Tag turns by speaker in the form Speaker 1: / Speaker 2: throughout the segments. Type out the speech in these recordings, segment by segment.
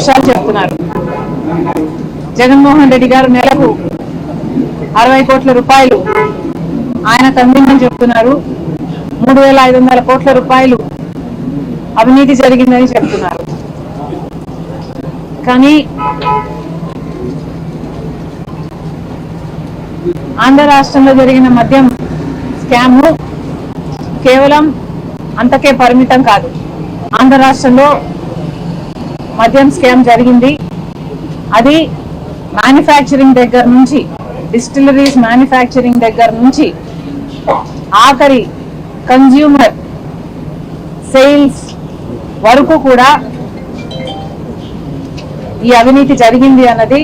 Speaker 1: విషయాలు చెప్తున్నారు. జగన్మోహన్ రెడ్డి గారు నెలకు అరవై కోట్ల రూపాయలు ఆయన అందిందని చెప్తున్నారు. మూడు వేల ఐదు వందల కోట్ల రూపాయలు అవినీతి జరిగిందని చెప్తున్నారు. కానీ ఆంధ్ర రాష్ట్రంలో జరిగిన మద్యం స్కామ్ కేవలం అంతకే పరిమితం కాదు. ఆంధ్ర రాష్ట్రంలో మద్యం స్కామ్ జరిగింది. అది మ్యానుఫ్యాక్చరింగ్ దగ్గర నుంచి డిస్టిలరీస్ మ్యానుఫ్యాక్చరింగ్ దగ్గర నుంచి ఆఖరి కన్జ్యూమర్ సేల్స్ వరకు కూడా ఈ అవినీతి జరిగింది అన్నది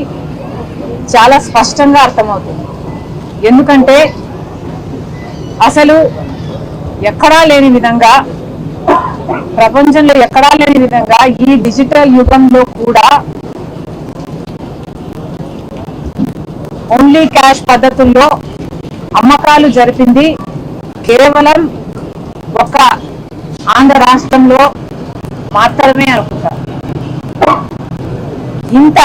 Speaker 1: చాలా స్పష్టంగా అర్థమవుతుంది. ఎందుకంటే అసలు ఎక్కడా లేని విధంగా ప్రపంచంలో ఎక్కడా లేని విధంగా ఈ డిజిటల్ యుగంలో కూడా ఓన్లీ క్యాష్ పద్ధతుల్లో అమ్మకాలు జరిపింది కేవలం ఒక ఆంధ్ర రాష్ట్రంలో మాత్రమే అనుకుంటా ఇంత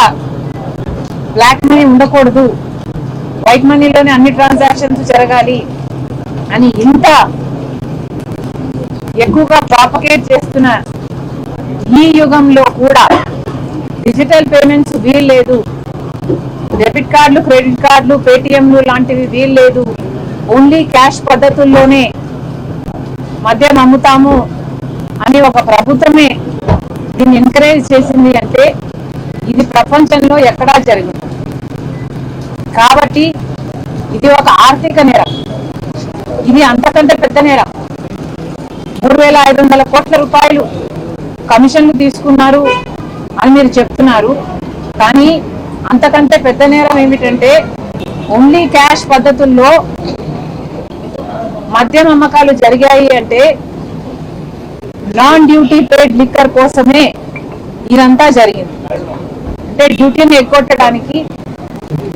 Speaker 1: బ్లాక్ మనీ ఉండకూడదు. వైట్ మనీలోనే అన్ని ట్రాన్సాక్షన్స్ జరగాలి అని ఇంత ఎక్కువగా ప్రాపగేట్ చేస్తున్న ఈ యుగంలో కూడా డిజిటల్ పేమెంట్స్ వీల్లేదు. డెబిట్ కార్డులు క్రెడిట్ కార్డులు పేటిఎంలు లాంటివి వీల్లేదు. ఓన్లీ క్యాష్ పద్ధతుల్లోనే మద్యం అమ్ముతాము అని ఒక ప్రభుత్వమే దీన్ని ఎంకరేజ్ చేసింది అంటే ఇది ప్రపంచంలో ఎక్కడా జరిగింది. కాబట్టి ఇది ఒక ఆర్థిక నేరం. ఇది అంతకంటే పెద్ద నేరం. మూడు వేల ఐదు వందల కోట్ల రూపాయలు కమిషన్లు తీసుకున్నారు అని మీరు చెప్తున్నారు. కానీ అంతకంటే పెద్ద నేరం ఏమిటంటే ఓన్లీ క్యాష్ పద్ధతుల్లో మద్యం అమ్మకాలు జరిగాయి అంటే నాన్ డ్యూటీ పేడ్ లిక్కర్ కోసమే ఇదంతా జరిగింది. అంటే డ్యూటీని ఎగ్గొట్టడానికి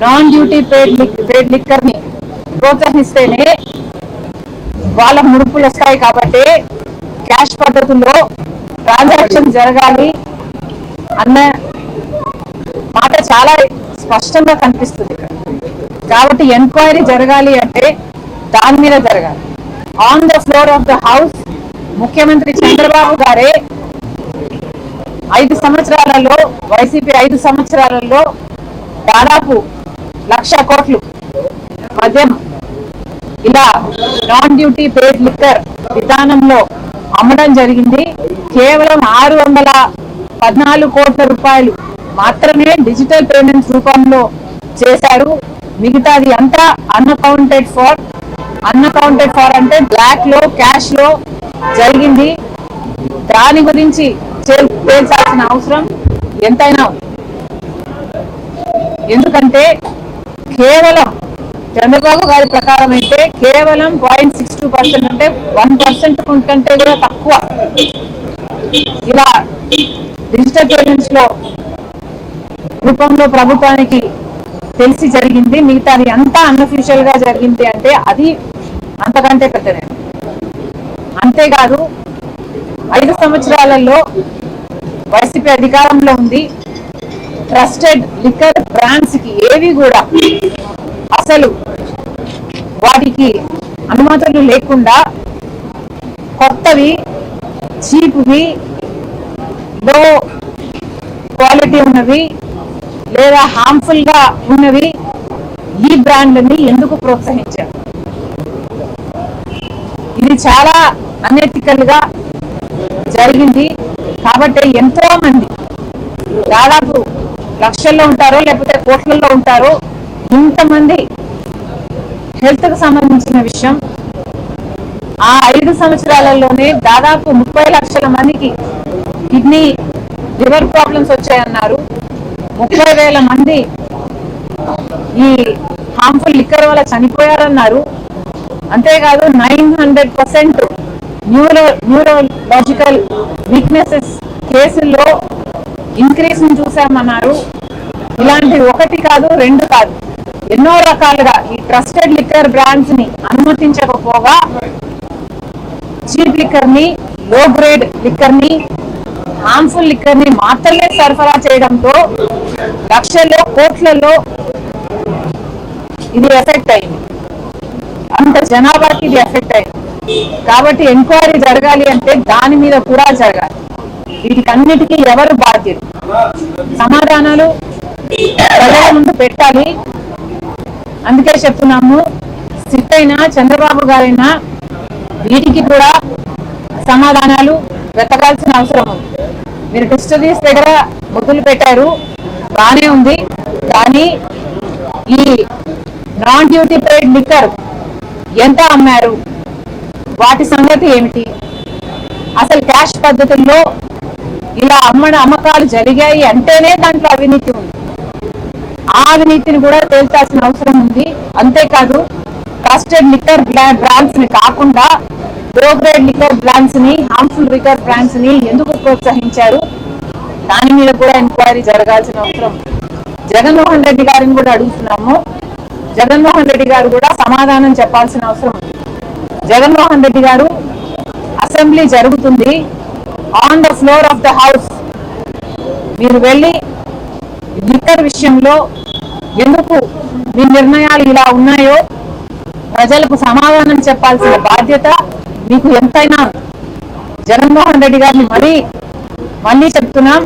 Speaker 1: నాన్ డ్యూటీ పేడ్ పేడ్ లిక్కర్ని ప్రోత్సహిస్తేనే వాళ్ళ ముడుపులు వస్తాయి కాబట్టి క్యాష్ పద్ధతుల్లో ట్రాన్సాక్షన్ జరగాలి అన్న మాట చాలా స్పష్టంగా కనిపిస్తుంది ఇక్కడ. కాబట్టి ఎంక్వైరీ జరగాలి అంటే దాని మీద జరగాలి. On the floor of the house ముఖ్యమంత్రి చంద్రబాబు గారే ఐదు సంవత్సరాలలో వైసీపీ ఐదు సంవత్సరాలలో దాదాపు లక్ష కోట్లు మద్యం ఇలా నాన్ డ్యూటీ పేడ్ లిక్కర్ విధానంలో అమ్మడం జరిగింది. కేవలం ఆరు వందల పద్నాలుగు కోట్ల రూపాయలు మాత్రమే డిజిటల్ పేమెంట్స్ రూపంలో చేశారు. మిగతాది అంతా అన్అకౌంటెడ్ ఫార్ అన్అకౌంటెడ్ ఫార్ అంటే బ్లాక్లో క్యాష్లో జరిగింది. దాని గురించి చేయాల్సిన అవసరం ఎంతైనా ఉంది. ఎందుకంటే కేవలం చంద్రబాబు గారి ప్రకారం అయితే కేవలం పాయింట్ సిక్స్ టూ పర్సెంట్ అంటే వన్ పర్సెంట్ కంటే కూడా తక్కువ. ఇలా డిజిటల్ పేమెంట్స్లో రూపంలో ప్రభుత్వానికి తెలిసి జరిగింది. మిగతాది అంతా అన్అఫీషియల్గా జరిగింది అంటే అది అంతకంటే పెద్దదే. అంతేకాదు ఐదు సంవత్సరాలలో వైసీపీ అధికారంలో ఉంది. ట్రస్టెడ్ లిక్కర్ బ్రాండ్స్కి ఏవి కూడా అసలు వాటికి అనుమతులు లేకుండా కొత్తవి చీప్వి లో క్వాలిటీ ఉన్నవి లేదా హార్మ్ఫుల్గా ఉన్నవి ఈ బ్రాండ్లని ఎందుకు ప్రోత్సహించారు? ఇది చాలా అనేతికల్గా జరిగింది. కాబట్టి ఎంతో మంది దాదాపు లక్షల్లో ఉంటారో లేకపోతే కోట్లలో ఉంటారో ఇంతమంది హెల్త్కు సంబంధించిన విషయం. ఆ ఐదు సంవత్సరాలలోనే దాదాపు ముప్పై లక్షల మందికి కిడ్నీ లివర్ ప్రాబ్లమ్స్ వచ్చాయన్నారు. ముప్పై వేల మంది ఈ హార్మ్ఫుల్ లిక్కర్ వల్ల చనిపోయారన్నారు. అంతేకాదు nine hundred percent neuro neurological weaknesses కేసుల్లో ఇంక్రీస్ని చూసామన్నారు ఇలాంటి ఒకటి కాదు రెండు కాదు. ఎన్నో రకాలుగా ఈ ట్రస్టెడ్ లిక్కర్ బ్రాండ్స్ని అనుమతించకపోగా చీప్ లిక్కర్ని లో గ్రేడ్ లిక్కర్ని హార్మ్ఫుల్ లిక్కర్ని మాత్రమే సరఫరా చేయడంతో లక్షల్లో కోట్లలో ఇది ఎఫెక్ట్ అయింది. అంత జనాభాకి ఇది ఎఫెక్ట్ అయింది. కాబట్టి ఎంక్వైరీ జరగాలి అంటే దాని మీద కూడా జరగాలి. వీటికన్నిటికీ ఎవరు బాధ్యత సమాధానాలు ప్రజల ముందు పెట్టాలి. అందుకే చెప్తున్నాము సిట్ అయినా చంద్రబాబు గారైనా వీటికి కూడా సమాధానాలు వెతకాల్సిన అవసరం ఉంది. మీరు డిస్టరీస్ దగ్గర మొదలు పెట్టారు బానే ఉంది కానీ ఈ నాన్ డ్యూటీ పేడ్ లిక్కర్ ఎంత అమ్మారు? వాటి సంగతి ఏమిటి? అసలు క్యాష్ పద్ధతుల్లో ఇలా అమ్మడ అమ్మకాలు జరిగాయి అంటేనే దాంట్లో అవినీతి ఉంది. ఆ కూడా తేల్చాల్సిన అవసరం ఉంది. అంతేకాదు కస్టర్డ్ లిక్కర్ బ్రాండ్స్ని కాకుండా లో గ్రేడ్ లిక్కర్ బ్రాండ్స్ని హార్మ్ఫుల్ లిక్కర్ బ్రాండ్స్ని ఎందుకు ప్రోత్సహించారు? దాని మీద కూడా ఎంక్వైరీ జరగాల్సిన అవసరం జగన్మోహన్ రెడ్డి గారిని కూడా అడుగుతున్నాము. జగన్మోహన్ రెడ్డి గారు కూడా సమాధానం చెప్పాల్సిన అవసరం ఉంది. జగన్మోహన్ రెడ్డి గారు అసెంబ్లీ జరుగుతుంది. On the floor of the house. మీరు వెళ్ళి లిక్కర్ విషయంలో ఎందుకు? మీ నిర్ణయాలు ఇలా ఉన్నాయో ప్రజలకు సమాధానం చెప్పాల్సిన బాధ్యత మీకు ఎంతైనా జగన్మోహన్ రెడ్డి గారిని మరీ మళ్ళీ చెప్తున్నాం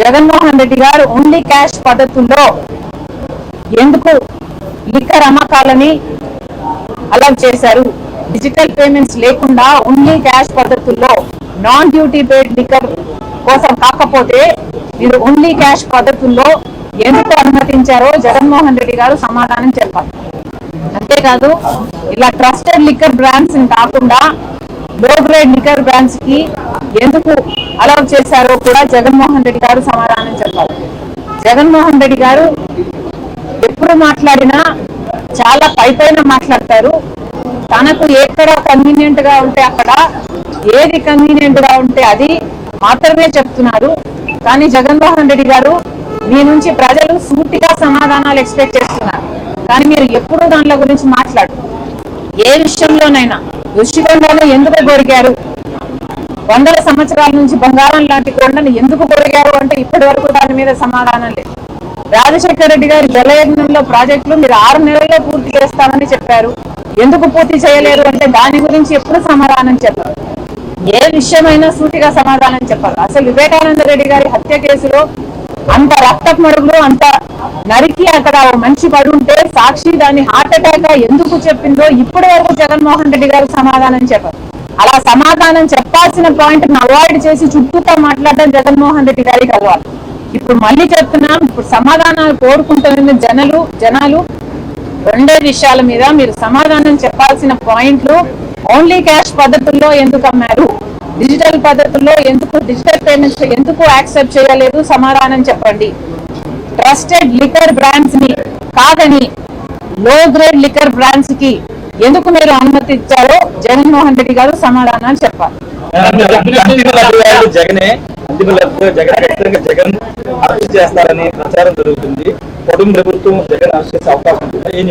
Speaker 1: జగన్మోహన్ రెడ్డి గారు ఓన్లీ క్యాష్ పద్ధతుల్లో ఎందుకు లిక్కర్ అమ్మకాలని అలౌ చేశారు? డిజిటల్ పేమెంట్స్ లేకుండా ఓన్లీ క్యాష్ పద్ధతుల్లో నాన్ డ్యూటీ పేడ్ లిక్కర్ కోసం కాకపోతే మీరు ఓన్లీ క్యాష్ పద్ధతుల్లో ఎందుకు అనుమతించారో జగన్మోహన్ రెడ్డి గారు సమాధానం చెప్పాలి. అంతేకాదు ఇలా ట్రస్టెడ్ లిక్కర్ బ్రాండ్స్ కాకుండా లో గ్రేడ్ లిక్కర్ బ్రాండ్స్కి ఎందుకు అలౌ చేశారో కూడా జగన్మోహన్ రెడ్డి గారు సమాధానం చెప్పాలి. జగన్మోహన్ రెడ్డి గారు ఎప్పుడు మాట్లాడినా చాలా పై పైన మాట్లాడతారు. తనకు ఎక్కడ కన్వీనియంట్గా ఉంటే అక్కడ ఏది కన్వీనియంట్గా ఉంటే అది మాత్రమే చెప్తున్నారు. కానీ జగన్మోహన్ రెడ్డి గారు మీ నుంచి ప్రజలు సూటిగా సమాధానాలు ఎక్స్పెక్ట్ చేస్తున్నారు. కానీ మీరు ఎప్పుడూ దానిలో గురించి మాట్లాడు ఏ విషయంలోనైనా ఋషికొండను ఎందుకు కొరిగారు వందల సంవత్సరాల నుంచి బంగారం లాంటి కొండను ఎందుకు కొరిగారు అంటే ఇప్పటి వరకు దాని మీద సమాధానం లేదు. రాజశేఖర రెడ్డి గారు జలయజ్ఞంలో ప్రాజెక్టులు మీరు ఆరు నెలల్లో పూర్తి చేస్తామని చెప్పారు. ఎందుకు పూర్తి చేయలేరు అంటే దాని గురించి ఎప్పుడు సమాధానం చెప్పారు. ఏ విషయమైనా సూటిగా సమాధానం చెప్పాలి అసలు వివేకానంద రెడ్డి గారి హత్య కేసులో అంత రక్త మరుగులు అంత నరికి అక్కడ మంచి మనిషి సాక్షి దాన్ని హార్ట్ అటాక్ ఎందుకు చెప్పిందో ఇప్పటి వరకు జగన్మోహన్ రెడ్డి గారు సమాధానం చెప్పారు. అలా సమాధానం చెప్పాల్సిన పాయింట్ అవాయిడ్ చేసి చుట్టూతో మాట్లాడడం జగన్మోహన్ రెడ్డి గారికి అలవాటు. ఇప్పుడు మళ్ళీ చెప్తున్నాం ఇప్పుడు సమాధానాలు కోరుకుంటున్న జనాలు జనాలు రెండే విషయాల మీద మీరు సమాధానం చెప్పాల్సిన పాయింట్లు ఓన్లీ క్యాష్ పద్ధతుల్లో ఎందుకు అమ్మారు? డిజిటల్ పద్ధతుల్లో ఎందుకు డిజిటల్ పేమెంట్స్ ఎందుకు యాక్సెప్ట్ చేయలేదు? సమాధానం చెప్పండి. ట్రస్టెడ్ లిక్కర్ బ్రాండ్స్ని కాదని లో గ్రేడ్ లిక్కర్ బ్రాండ్స్కి ఎందుకు మీరు అనుమతి ఇచ్చారో జగన్మోహన్ రెడ్డి గారు సమాధానాలు చెప్పాలి.
Speaker 2: జగనే జగన్ జగన్ అరెస్ట్ చేస్తారని ప్రచారం జరుగుతుంది. కుటుంబ ప్రభుత్వం జగన్ అరెస్ట్ చేసే అవకాశం ఉంటుందా ఏం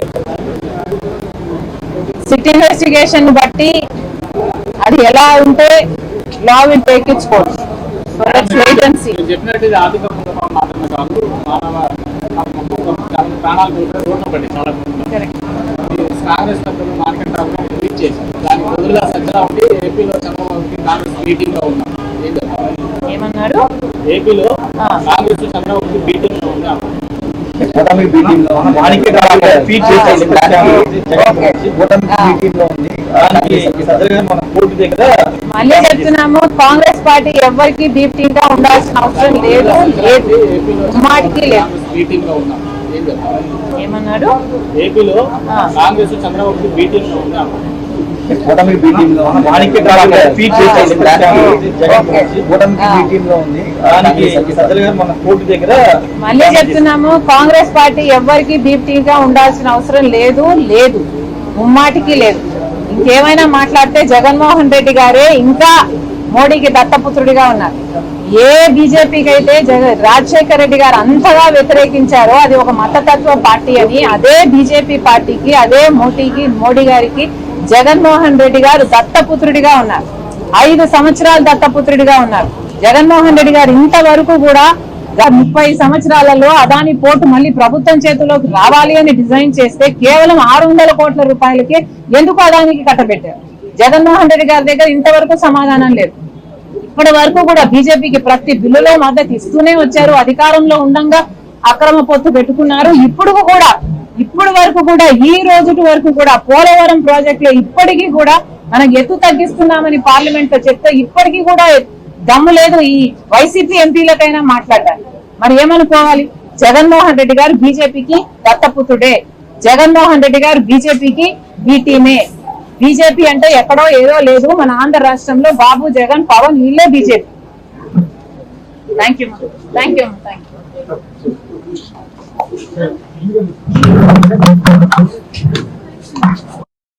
Speaker 1: సిట్ ఇన్వెస్టిగేషన్ బట్టి అది ఎలా ఉంటే law will take its course so let's wait and see
Speaker 3: చెప్పినట్టు ఇది ఆర్థిక పుస్తకం మాత్రమే కాదు మానవ చాలా ప్రాణాలు రోడ్డు పడి చాలా కాంగ్రెస్ పెద్దలు మార్కెట్ రిలీజ్ చేశారు. దానికి బదులుగా సజ్జల ఉండి ఏపీలో చంద్రబాబుకి కాంగ్రెస్ మీటింగ్లో ఉన్నాం?
Speaker 1: ఏమన్నారు?
Speaker 3: ఏపీలో. కాంగ్రెస్ చంద్రబాబుకి మీటింగ్లో ఉన్నాం
Speaker 2: కూటమి మీటింగ్లో కూటమి
Speaker 1: ఆ.
Speaker 2: మీటింగ్లో ఉంది. దానికి సజ్జలుగా మన కోర్టు దగ్గర
Speaker 1: మళ్ళీ చెప్తున్నాము కాంగ్రెస్ పార్టీ ఎవరికి డీప్టీగా గా ఉండాల్సిన అవసరం లేదు. లేదు
Speaker 3: ఏపీలో
Speaker 1: మాటికి లేదు.
Speaker 3: కాంగ్రెస్ మీటింగ్లో ఉన్నాం. ఏం చెప్తారు?
Speaker 1: ఏమన్నారు
Speaker 3: ఏపీలో. కాంగ్రెస్లో ఉన్నాం.
Speaker 2: కూటమి వానికి చేసేసి ఉంది. మన కోర్టు దగ్గర
Speaker 1: మళ్ళీ చెప్తున్నాము కాంగ్రెస్ పార్టీ ఎవరికి డీప్టీగా గా ఉండాల్సిన అవసరం లేదు లేదు. ముమ్మాటికి లేదు. ఇంకేమైనా మాట్లాడితే జగన్మోహన్ రెడ్డి గారే ఇంకా మోడీకి దత్తపుత్రుడిగా ఉన్నారు. ఏ బీజేపీకి అయితే జగ రాజశేఖర రెడ్డి గారు అంతగా వ్యతిరేకించారో అది ఒక మతతత్వ పార్టీ అని అదే బీజేపీ పార్టీకి అదే మోటీకి మోడీ గారికి జగన్మోహన్ రెడ్డి గారు దత్తపుత్రుడిగా ఉన్నారు. ఐదు సంవత్సరాలు దత్తపుత్రుడిగా ఉన్నారు. జగన్మోహన్ రెడ్డి గారు ఇంతవరకు కూడా ముప్పై సంవత్సరాలలో అదాని పోర్టు మళ్ళీ ప్రభుత్వం చేతిలోకి రావాలి అని డిజైన్ చేస్తే కేవలం ఆరు వందల కోట్ల రూపాయలకే ఎందుకు అదానికి కట్టబెట్టారు? జగన్మోహన్ రెడ్డి గారి దగ్గర ఇంతవరకు సమాధానం లేదు. ఇప్పటి వరకు కూడా బీజేపీకి ప్రతి బిల్లులో మద్దతు ఇస్తూనే వచ్చారు. అధికారంలో ఉండంగా అక్రమ పొత్తు పెట్టుకున్నారు. ఇప్పుడు కూడా ఇప్పుడు వరకు కూడా ఈ రోజు వరకు కూడా పోలవరం ప్రాజెక్ట్లో ఇప్పటికీ కూడా మనం ఎత్తు తగ్గిస్తున్నామని పార్లమెంట్లో చెప్తే ఇప్పటికీ కూడా దమ్ము లేదు. ఈ వైసీపీ ఎంపీలకైనా మాట్లాడాలి. మరి ఏమనుకోవాలి? జగన్మోహన్ రెడ్డి గారు బీజేపీకి దత్తపుత్రుడే. జగన్మోహన్ రెడ్డి గారు బీజేపీకి బీటీమే బీజేపీ అంటే ఎక్కడో ఏదో లేదు. మన ఆంధ్ర రాష్ట్రంలో బాబు జగన్ పవన్ వీళ్ళే BJP. Thank you thank you thank you